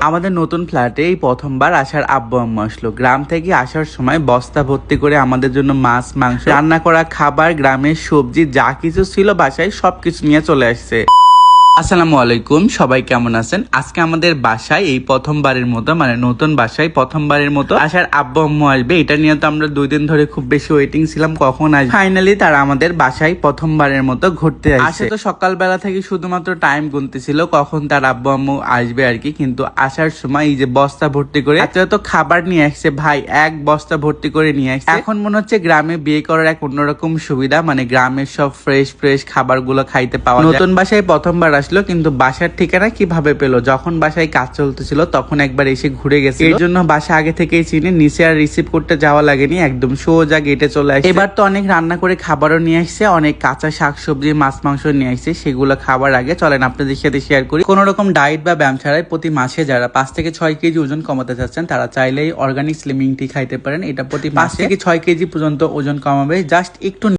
আমাদের নতুন ফ্ল্যাটে এই প্রথমবার আসার আব্বু আম্মু আসলো। গ্রাম থেকে আসার সময় বস্তা ভর্তি করে আমাদের জন্য মাছ, মাংস, রান্না করা খাবার, গ্রামের সবজি, যা কিছু ছিল বাসায় সবকিছু নিয়ে চলে আসছে। আসসালামু আলাইকুম সবাই কেমন আছেন? আজকে আমাদের বাসায় এই প্রথমবারের মতো মানে নতুন বাসায় প্রথমবারের মতো আসার আব্বু আম্মু আসবে। এটা নিয়ে তো আমরা দুই দিন ধরে খুব বেশি ওয়েটিং ছিলাম কখন আসবে? ফাইনালি তারা আমাদের বাসায় প্রথমবারের মতো ঘুরতে আসে তো সকালবেলা থেকে শুধুমাত্র টাইম গুনতেছিল কখন তার আব্বু আম্মু আসবে আর কি কিন্তু আসার সময় এই যে বস্তা ভর্তি করে এত এত খাবার নিয়ে আসছে ভাই এক বস্তা ভর্তি করে নিয়ে আসছে। এখন মনে হচ্ছে গ্রামে বিয়ে করার এক অন্যরকম সুবিধা মানে গ্রামের সব ফ্রেশ ফ্রেশ খাবারগুলো খাইতে পাওয়া নতুন বাসায় প্রথমবার আসলো কিন্তু বাসার ঠিকানা কীভাবে পেল? যখন বাসায় কাজ চলতেছিল তখন একবার এসে ঘুরে গেছে এর জন্য বাসা আগে থেকেই চিনে নিচে আর রিসিভ করতে যাওয়া লাগেনি একদম সোজা গেটে চলে আসে এবার তো অনেক রান্না করে খাবারও নিয়ে আসছে অনেক কাঁচা শাকসবজি মাছ মাংস নিয়ে আসছে সেগুলো খাবার আগে চলেন আপনাদের সাথে শেয়ার করি। কোনো রকম ডায়েট বা ব্যায়াম ছাড়াই প্রতি মাসে যারা পাঁচ থেকে ছয় কেজি ওজন কমাতে চাচ্ছেন তারা চাইলেই অর্গানিক স্লিমিং টি খাইতে পারেন। এটা প্রতি পাঁচ থেকে ছয় কেজি পর্যন্ত ওজন কমাবে। জাস্ট একটু